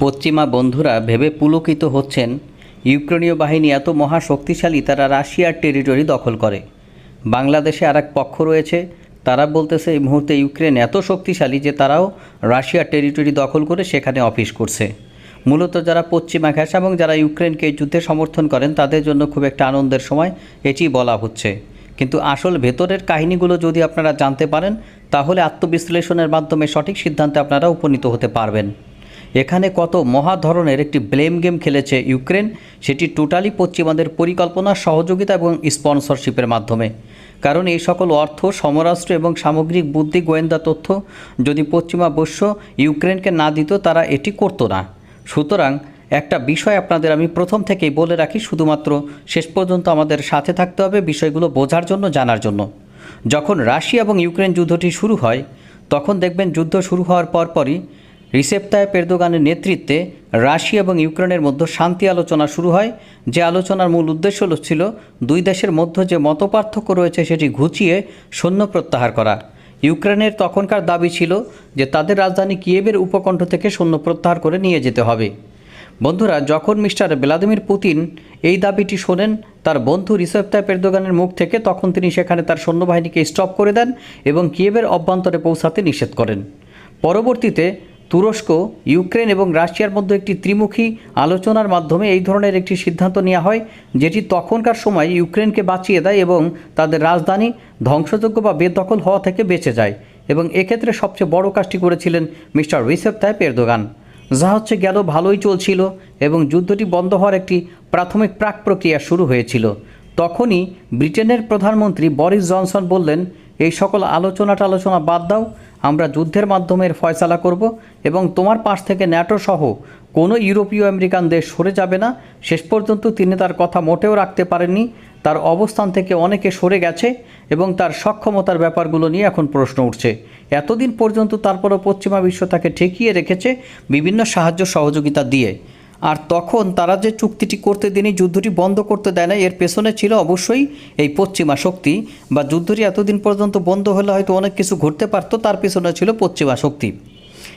পশ্চিমা বন্ধুরা ভেবে পুলকিত হচ্ছেন। ইউক্রেনীয় বাহিনী এত মহা শক্তিশালী তারা রাশিয়ার টেরিটরি দখল করে। বাংলাদেশে আর পক্ষ রয়েছে। তারা বলতেছে এই মুহূর্তে ইউক্রেন এত শক্তিশালী যে তারাও রাশিয়ার টেরিটরি দখল করে সেখানে অফিস করছে। মূলত যারা পশ্চিমা ঘাস এবং যারা ইউক্রেনকে যুদ্ধে সমর্থন করেন, তাদের জন্য খুব একটা আনন্দের সময় এটি বলা হচ্ছে। কিন্তু আসল ভেতরের কাহিনীগুলো যদি আপনারা জানতে পারেন, তাহলে আত্মবিশ্লেষণের মাধ্যমে সঠিক সিদ্ধান্তে আপনারা উপনীত হতে পারবেন। এখানে কত মহা ধরনের একটি ব্লেম গেম খেলেছে ইউক্রেন, সেটি টোটালি পশ্চিমাদের পরিকল্পনা, সহযোগিতা এবং স্পন্সরশিপের মাধ্যমে। কারণ এই সকল অর্থ, সমরাষ্ট্র এবং সামগ্রিক বুদ্ধি, গোয়েন্দা তথ্য যদি পশ্চিমা বস্য ইউক্রেনকে না দিত, তারা এটি করতো না। সুতরাং একটা বিষয় আপনাদের আমি প্রথম থেকেই বলে রাখি, শুধুমাত্র শেষ পর্যন্ত আমাদের সাথে থাকতে হবে বিষয়গুলো বোঝার জন্য, জানার জন্য। যখন রাশিয়া এবং ইউক্রেন যুদ্ধটি শুরু হয়, তখন দেখবেন যুদ্ধ শুরু হওয়ার পরপরই রিসেপ তাইপ এরদোগানের নেতৃত্বে রাশিয়া এবং ইউক্রেনের মধ্যে শান্তি আলোচনা শুরু হয়। যে আলোচনার মূল উদ্দেশ্য ছিল দুই দেশের মধ্যে যে মতপার্থক্য রয়েছে সেটি ঘুচিয়ে সৈন্য প্রত্যাহার করা। ইউক্রেনের তখনকার দাবি ছিল যে তাদের রাজধানী কিয়েবের উপকণ্ঠ থেকে সৈন্য প্রত্যাহার করে নিয়ে যেতে হবে। বন্ধুরা, যখন মিস্টার ভ্লাদিমির পুতিন এই দাবিটি শোনেন, তার বন্ধু রিসেপ তাইপ এরদোগানের মুখ থেকে তখন তিনি সেখানে তার সৈন্যবাহিনীকে স্টপ করে দেন এবং কিয়েবের অভ্যন্তরে পৌঁছাতে নিষেধ করেন। পরবর্তীতে তুরস্ক, ইউক্রেন এবং রাশিয়ার মধ্যে একটি ত্রিমুখী আলোচনার মাধ্যমে এই ধরনের একটি সিদ্ধান্ত নেওয়া হয়, যেটি তখনকার সময় ইউক্রেনকে বাঁচিয়ে দেয় এবং তাদের রাজধানী ধ্বংসযোগ্য বা বেদখল হওয়া থেকে বেঁচে যায়। এবং এক্ষেত্রে সবচেয়ে বড় কাজটি করেছিলেন মিস্টার রিসেপ তাইপ এরদোগান। যা হচ্ছে গেল, ভালোই চলছিল এবং যুদ্ধটি বন্ধ হওয়ার একটি প্রাথমিক প্রাক প্রক্রিয়া শুরু হয়েছিল। তখনই ব্রিটেনের প্রধানমন্ত্রী বরিস জনসন বললেন, এই সকল আলোচনা টালোচনা বাদ দাও আমরা যুদ্ধের মাধ্যমে ফয়সালা করব এবং তোমার পাশ থেকে ন্যাটো সহ কোনো ইউরোপীয় আমেরিকান দেশ সরে যাবে না। শেষ পর্যন্ত তিনি তার কথা মোটেও রাখতে পারেননি। তার অবস্থান থেকে অনেকে সরে গেছে এবং তার সক্ষমতার ব্যাপারগুলো নিয়ে এখন প্রশ্ন উঠছে। এতদিন পর্যন্ত তারপরও পশ্চিমা বিশ্ব তাকে ঠেকিয়ে রেখেছে বিভিন্ন সাহায্য সহযোগিতা দিয়ে। আর তখন তারা যে চুক্তিটি করতে দিনই যুদ্ধটি বন্ধ করতে দেয় না এর পেছনে ছিল অবশ্যই এই পশ্চিমা শক্তি। বা যুদ্ধটি এতদিন পর্যন্ত বন্ধ হলে হয়তো অনেক কিছু ঘটতে পারতো, তার পেছনে ছিল পশ্চিমা শক্তি।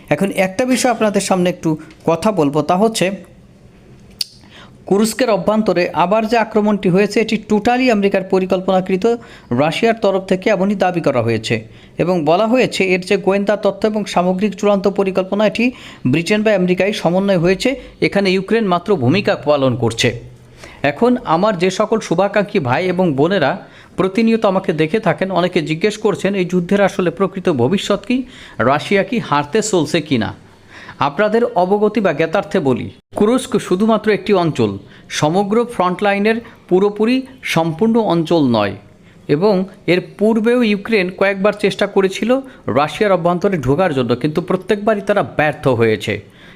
এখন একটা বিষয় আপনাদের সামনে একটু কথা বলব, তা হচ্ছে কুরস্কের অভ্যন্তরে আবার যে আক্রমণটি হয়েছে, এটি টোটালি আমেরিকার পরিকল্পনাকৃত। রাশিয়ার তরফ থেকে এমনই দাবি করা হয়েছে এবং বলা হয়েছে, এর যে গোয়েন্দা তথ্য এবং সামগ্রিক চূড়ান্ত পরিকল্পনা, এটি ব্রিটেন বা আমেরিকায় সমন্বয় হয়েছে। এখানে ইউক্রেন মাত্র ভূমিকা পালন করছে। এখন আমার যে সকল শুভাকাঙ্ক্ষী ভাই এবং বোনেরা প্রতিনিয়ত আমাকে দেখে থাকেন, অনেকে জিজ্ঞেস করছেন, এই যুদ্ধের আসলে প্রকৃত ভবিষ্যৎ কি? রাশিয়া কি হারতে চলছে কি না আপনাদের অবগতি বা জ্ঞাতার্থে বলি, কুরস্ক শুধুমাত্র একটি অঞ্চল, সমগ্র ফ্রন্টলাইনের পুরোপুরি সম্পূর্ণ অঞ্চল নয় এবং এর পূর্বেও ইউক্রেন কয়েকবার চেষ্টা করেছিল রাশিয়ার অভ্যন্তরে ঢোকার জন্য, কিন্তু প্রত্যেকবারই তারা ব্যর্থ হয়েছে।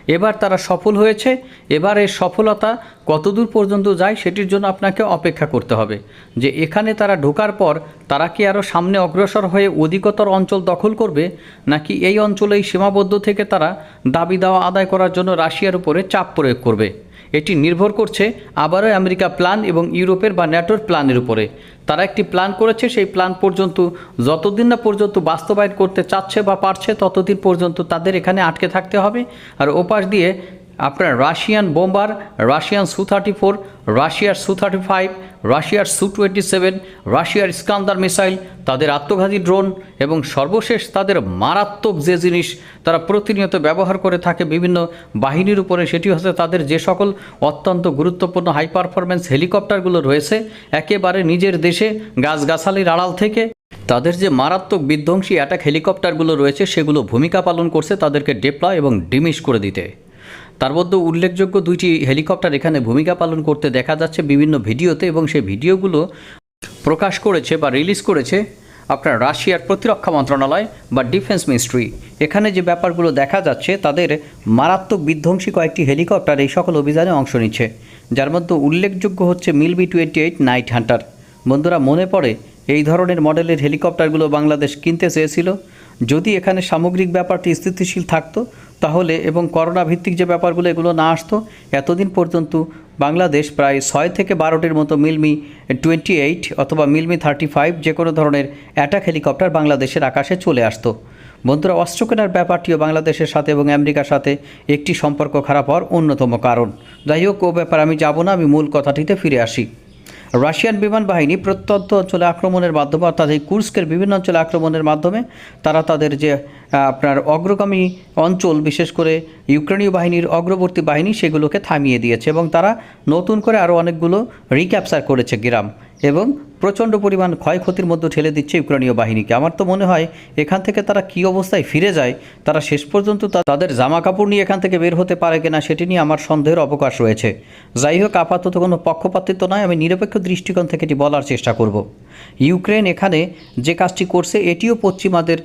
এবার তারা সফল হয়েছে। এবার এর সফলতা কতদূর পর্যন্ত যায় সেটির জন্য আপনাকে অপেক্ষা করতে হবে। যে এখানে তারা ঢোকার পর তারা কি আরও সামনে অগ্রসর হয়ে অধিকতর অঞ্চল দখল করবে, নাকি এই অঞ্চলেই সীমাবদ্ধ থেকে তারা দাবি দাওয়া আদায় করার জন্য রাশিয়ার উপরে চাপ প্রয়োগ করবে? এটি নির্ভর করছে আবারও আমেরিকা প্ল্যান এবং ইউরোপের বা ন্যাটোর প্ল্যানের উপরে। তারা একটি প্ল্যান করেছে, সেই প্ল্যান পর্যন্ত যতদিন না পর্যন্ত বাস্তবায়ন করতে চাচ্ছে বা পারছে, ততদিন পর্যন্ত তাদের এখানে আটকে থাকতে হবে। আর ওপাশ দিয়ে আপনার Russian bomber, Russian Su thirty four রাশিয়ার সু থার্টি ফাইভ রাশিয়ার সু টোয়েন্টি সেভেন রাশিয়ার স্কান্দার মিসাইল, তাদের আত্মঘাতী ড্রোন এবং সর্বশেষ তাদের মারাত্মক যে জিনিস তারা প্রতিনিয়ত ব্যবহার করে থাকে বিভিন্ন বাহিনীর উপরে, সেটি হচ্ছে তাদের যে সকল অত্যন্ত গুরুত্বপূর্ণ হাই পারফরম্যান্স হেলিকপ্টারগুলো রয়েছে, একেবারে নিজের দেশে গাছগাছালির আড়াল থেকে তাদের যে মারাত্মক বিধ্বংসী অ্যাটাক হেলিকপ্টারগুলো রয়েছে, সেগুলো ভূমিকা পালন করছে তাদেরকে ডেপ্লয় এবং ডিমিশ করে দিতে। তার মধ্যে উল্লেখযোগ্য দুইটি হেলিকপ্টার এখানে ভূমিকা পালন করতে দেখা যাচ্ছে বিভিন্ন ভিডিওতে এবং সেই ভিডিওগুলো প্রকাশ করেছে বা রিলিজ করেছে আপনার রাশিয়ার প্রতিরক্ষা মন্ত্রণালয় বা ডিফেন্স মিনিস্ট্রি। এখানে যে ব্যাপারগুলো দেখা যাচ্ছে, তাদের মারাত্মক বিধ্বংসী কয়েকটি হেলিকপ্টার এই সকল অভিযানে অংশ নিচ্ছে। যার মধ্যে উল্লেখযোগ্য হচ্ছে মিলবি টোয়েন্টি এইট নাইট হান্টার। বন্ধুরা, মনে পড়ে এই ধরনের মডেলের হেলিকপ্টারগুলো বাংলাদেশ কিনতে চেয়েছিল। যদি এখানে সামগ্রিক ব্যাপারটি স্থিতিশীল থাকতো তাহলে এবং করোনা ভিত্তিক যে ব্যাপারগুলো, এগুলো না আসতো, এতদিন পর্যন্ত বাংলাদেশ প্রায় ছয় থেকে বারোটির মতো মিলমি টোয়েন্টি এইট অথবা মিলমি থার্টি ফাইভ যে কোনো ধরনের অ্যাটাক হেলিকপ্টার বাংলাদেশের আকাশে চলে আসতো। বন্ধুরা, অস্ত্র কেনার ব্যাপারটিও বাংলাদেশের সাথে এবং আমেরিকার সাথে একটি সম্পর্ক খারাপ হওয়ার অন্যতম কারণ। যাই হোক, ও ব্যাপারে আমি যাব না, আমি মূল কথাটিতে ফিরে আসি। রাশিয়ান বিমান বাহিনী প্রত্যন্ত অঞ্চলে আক্রমণের মাধ্যমে, অর্থাৎ এই কুর্স্কের বিভিন্ন অঞ্চলে আক্রমণের মাধ্যমে, তারা তাদের যে আপনার অগ্রগামী অঞ্চল, বিশেষ করে ইউক্রেনীয় বাহিনীর অগ্রবর্তী বাহিনী, সেগুলোকে থামিয়ে দিয়েছে এবং তারা নতুন করে আরও অনেকগুলো রিক্যাপচার করেছে গ্রাম। এবং প্রচণ্ড পরিমাণ ক্ষয়ক্ষতির মধ্যে ঠেলে দিচ্ছে ইউক্রেনীয় বাহিনীকে। আমার তো মনে হয় এখান থেকে তারা কী অবস্থায় ফিরে যায়, তারা শেষ পর্যন্ত তাদের জামা কাপড় নিয়ে এখান থেকে বের হতে পারে কিনা সেটি নিয়ে আমার সন্দেহের অবকাশ রয়েছে। যাই হোক, আপাতত কোনো পক্ষপাতিত্ব নয়, আমি নিরপেক্ষ দৃষ্টিকোণ থেকে এটি বলার চেষ্টা করব। ইউক্রেন এখানে যে কাজটি করছে, এটিও পশ্চিমাদের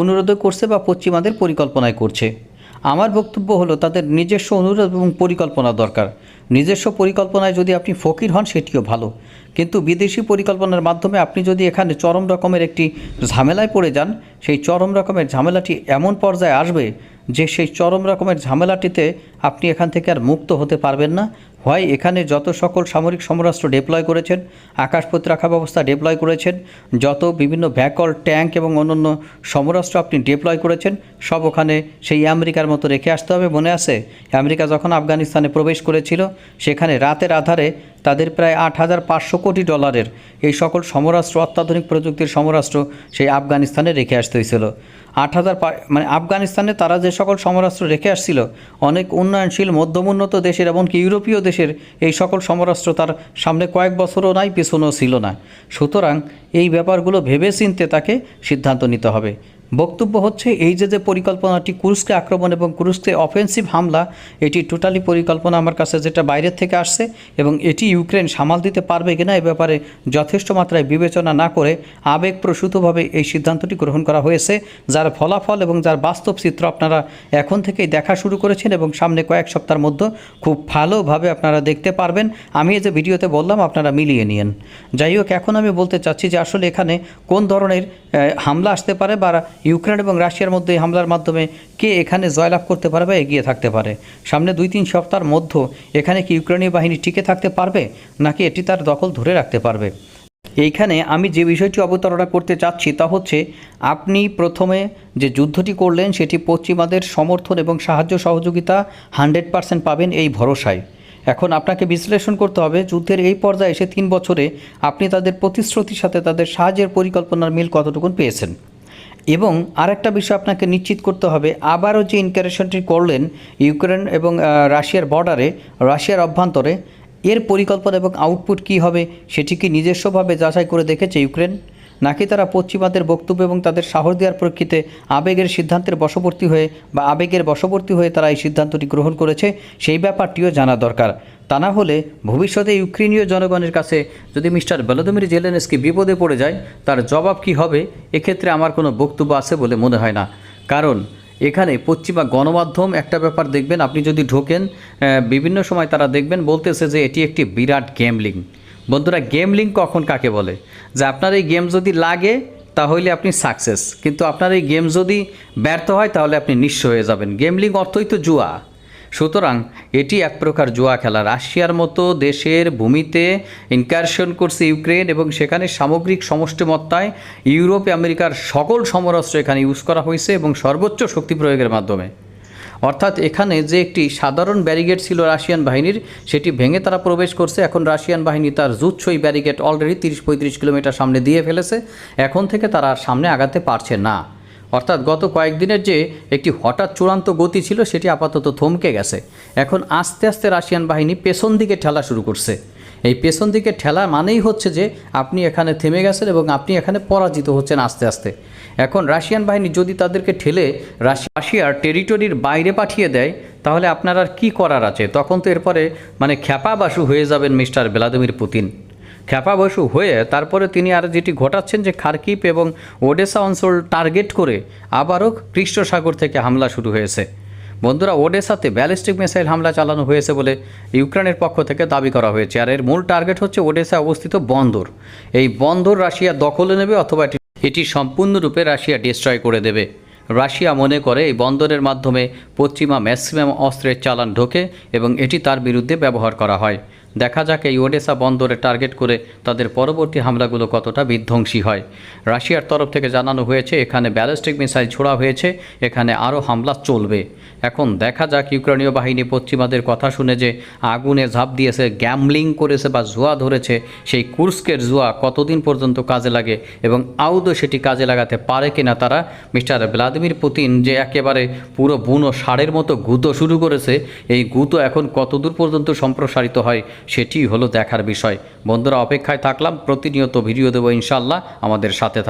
অনুরোধে করছে বা পশ্চিমাদের পরিকল্পনায় করছে। আমার বক্তব্য হলো, তাদের নিজস্ব অনুরোধ এবং পরিকল্পনা দরকার। নিজস্ব পরিকল্পনায় যদি আপনি ফকির হন, সেটিও ভালো। কিন্তু বিদেশি পরিকল্পনার মাধ্যমে আপনি যদি এখানে চরম রকমের একটি ঝামেলায় পড়ে যান, সেই চরম রকমের ঝামেলাটি এমন পর্যায়ে আসবে যে সেই চরম রকমের ঝামেলাটিতে আপনি এখান থেকে আর মুক্ত হতে পারবেন না। হয় এখানে যত সকল সামরিক সমরাস্ত্র ডেপ্লয় করেছেন আকাশ প্রতিরক্ষা ব্যবস্থা ডেপ্লয় করেছেন, যত বিভিন্ন ভ্যাকল ট্যাঙ্ক এবং অন্যান্য সমরাস্ত্র আপনি ডেপ্লয় করেছেন, সব ওখানে সেই আমেরিকার মতো রেখে আসতে হবে, মনে আছে? আমেরিকা যখন আফগানিস্তানে প্রবেশ করেছিল, সেখানে রাতের আধারে তাদের প্রায় আট হাজার পাঁচশো কোটি ডলারের এই সকল সমরাস্ত্র, অত্যাধুনিক প্রযুক্তির সমরাস্ত্র সেই আফগানিস্তানে রেখে আসতে হয়েছিল। আট হাজার মানে আফগানিস্তানে তারা যে সকল সমরাস্ত্র রেখে আসছিল, অনেক উন্নয়নশীল মধ্যম মধ্যমোন্নত দেশের এমনকি ইউরোপীয় দেশের এই সকল সমরাস্ত্র তার সামনে কয়েক বছরও নাই, পেছনেও ছিল না। সুতরাং এই ব্যাপারগুলো ভেবে চিনতে তাকে সিদ্ধান্ত নিতে হবে। বক্তব্য হচ্ছে এই যে যে পরিকল্পনাটি কুরুসকে আক্রমণ এবং কুরুসকে অফেন্সিভ হামলা, এটি টোটালি পরিকল্পনা আমার কাছে যেটা বাইরের থেকে আসছে এবং এটি ইউক্রেন সামাল দিতে পারবে কিনা এ ব্যাপারে যথেষ্ট মাত্রায় বিবেচনা না করে আবেগপ্রসূতভাবে এই সিদ্ধান্তটি গ্রহণ করা হয়েছে, যার ফলাফল এবং যার বাস্তব চিত্র আপনারা এখন থেকেই দেখা শুরু করেছেন এবং সামনে কয়েক সপ্তাহের মধ্যে খুব ভালোভাবে আপনারা দেখতে পারবেন। আমি এই যে ভিডিওতে বললাম, আপনারা মিলিয়ে নিন যাই হোক, এখন আমি বলতে চাচ্ছি যে আসলে এখানে কোন ধরনের হামলা আসতে পারে বা ইউক্রেন এবং রাশিয়ার মধ্যে এই হামলার মাধ্যমে কে এখানে জয়লাভ করতে পারে বা এগিয়ে থাকতে পারে? সামনে দুই তিন সপ্তাহের মধ্যে এখানে কি ইউক্রেনীয় বাহিনী টিকে থাকতে পারবে, নাকি এটি তার দখল ধরে রাখতে পারবে? এইখানে আমি যে বিষয়টি অবতারণা করতে চাচ্ছি তা হচ্ছে, আপনি প্রথমে যে যুদ্ধটি করলেন সেটি পশ্চিমাদের সমর্থন এবং সাহায্য সহযোগিতা হান্ড্রেড পার্সেন্ট পাবেন এই ভরসায়। এখন আপনাকে বিশ্লেষণ করতে হবে, যুদ্ধের এই পর্যায়ে এসে তিন বছরে আপনি তাদের প্রতিশ্রুতির সাথে তাদের সাহায্যের পরিকল্পনার মিল কতটুকুন পেয়েছেন? এবং আরেকটা বিষয় আপনাকে নিশ্চিত করতে হবে, আবারও যে ইনকারেশনটি করলেন ইউক্রেন এবং রাশিয়ার বর্ডারে রাশিয়ার অভ্যন্তরে, এর পরিকল্পনা এবং আউটপুট কি হবে সেটি কি নিজস্বভাবে যাচাই করে দেখেছে ইউক্রেন? নাকি তারা পশ্চিমাদের বক্তব্য এবং তাদের সাহস দেওয়ার প্রেক্ষিতে আবেগের সিদ্ধান্তের বশবর্তী হয়ে বা আবেগের বশবর্তী হয়ে তারা এই সিদ্ধান্তটি গ্রহণ করেছে, সেই ব্যাপারটিও জানা দরকার। তা না হলে ভবিষ্যতে ইউক্রেনীয় জনগণের কাছে যদি মিস্টার ভলোদিমির জেলেনস্কি বিপদে পড়ে যায়, তার জবাব কি হবে? এক্ষেত্রে আমার কোনো বক্তব্য আছে বলে মনে হয় না। কারণ এখানে পশ্চিমা গণমাধ্যম একটা ব্যাপার দেখবেন, আপনি যদি ঢোকেন বিভিন্ন সময় তারা দেখবেন বলতেছে যে এটি একটি বিরাট গেমলিং বন্ধুরা গেমলিং কখন কাকে বলে? যে আপনার এই গেম যদি লাগে, তাহলে আপনি সাকসেস কিন্তু আপনার এই গেম যদি ব্যর্থ হয়, তাহলে আপনি নিঃস্ব হয়ে যাবেন। গেমলিং অর্থই তো জুয়া। সুতরাং, এটি এক প্রকার জুয়া খেলা। রাশিয়ার মতো দেশের ভূমিতে ইনকারশন করছে ইউক্রেন এবং সেখানে সামগ্রিক সমষ্টিমত্তায় ইউরোপ, আমেরিকার সকল সমরাস্ত্র এখানে ইউজ করা হয়েছে এবং সর্বোচ্চ শক্তি প্রয়োগের মাধ্যমে। অর্থাৎ এখানে যে একটি সাধারণ ব্যারিগেড ছিল রাশিয়ান বাহিনীর, সেটি ভেঙে তারা প্রবেশ করছে। এখন রাশিয়ান বাহিনী তার জুৎসই ব্যারিগেড অলরেডি তিরিশ পঁয়ত্রিশ কিলোমিটার সামনে দিয়ে ফেলেছে। এখন থেকে তারা আর সামনে আগাতে পারছে না। অর্থাৎ গত কয়েকদিনের যে একটি হঠাৎ চূড়ান্ত গতি ছিল, সেটি আপাতত থমকে গেছে। এখন আস্তে আস্তে রাশিয়ান বাহিনী পেছন দিকে ঠেলা শুরু করছে। এই পেছন দিকে ঠেলা মানেই হচ্ছে যে আপনি এখানে থেমে গেছেন এবং আপনি এখানে পরাজিত হচ্ছেন আস্তে আস্তে। এখন রাশিয়ান বাহিনী যদি তাদেরকে ঠেলে রাশি- রাশিয়ার টেরিটরির বাইরে পাঠিয়ে দেয়, তাহলে আপনার আর কী করার আছে? তখন তো এরপরে মানে খ্যাপাবাসু হয়ে যাবেন মিস্টার ভ্লাদিমির পুতিন। খ্যাপাবসু হয়ে তারপরে তিনি আর যেটি ঘটাচ্ছেন যে খার্কিপ এবং ওডেসা অঞ্চল টার্গেট করে আবারও কৃষ্ণসাগর থেকে হামলা শুরু হয়েছে। বন্ধুরা ওডেসাতে ব্যালিস্টিক মিসাইল হামলা চালানো হয়েছে বলে ইউক্রেনের পক্ষ থেকে দাবি করা হয়েছে। আর এর মূল টার্গেট হচ্ছে ওডেসায় অবস্থিত বন্দর। এই বন্দর রাশিয়া দখলে নেবে অথবা এটি- এটি সম্পূর্ণরূপে রাশিয়া ডিস্ট্রয় করে দেবে। রাশিয়া মনে করে এই বন্দরের মাধ্যমে পশ্চিমা ম্যাক্সিমাম অস্ত্রের চালান ঢোকে এবং এটি তার বিরুদ্ধে ব্যবহার করা হয়। দেখা যাক এই ওডেসা বন্দরে টার্গেট করে তাদের পরবর্তী হামলাগুলো কতটা বিধ্বংসী হয়। রাশিয়ার তরফ থেকে জানানো হয়েছে, এখানে ব্যালিস্টিক মিসাইল ছোড়া হয়েছে, এখানে আরও হামলা চলবে। এখন দেখা যাক ইউক্রেনীয় বাহিনী পশ্চিমাদের কথা শুনে যে আগুনে ঝাঁপ দিয়েছে, গ্যামলিং করেছে বা জুয়া ধরেছে, সেই কুর্স্কের জুয়া কতদিন পর্যন্ত কাজে লাগে এবং আউদও সেটি কাজে লাগাতে পারে কিনা তারা, মিস্টার ভ্লাদিমির পুতিন যে একেবারে পুরো বুনো ষাঁড়ের মতো গুঁতো শুরু করেছে, এই গুঁতো এখন কতদূর পর্যন্ত সম্প্রসারিত হয় সেটি হলো দেখার বিষয়। বন্ধুরা অপেক্ষায় থাকলাম। প্রতিনিয়ত ভিডিও দেবো ইনশাল্লাহ আমাদের সাথে থাক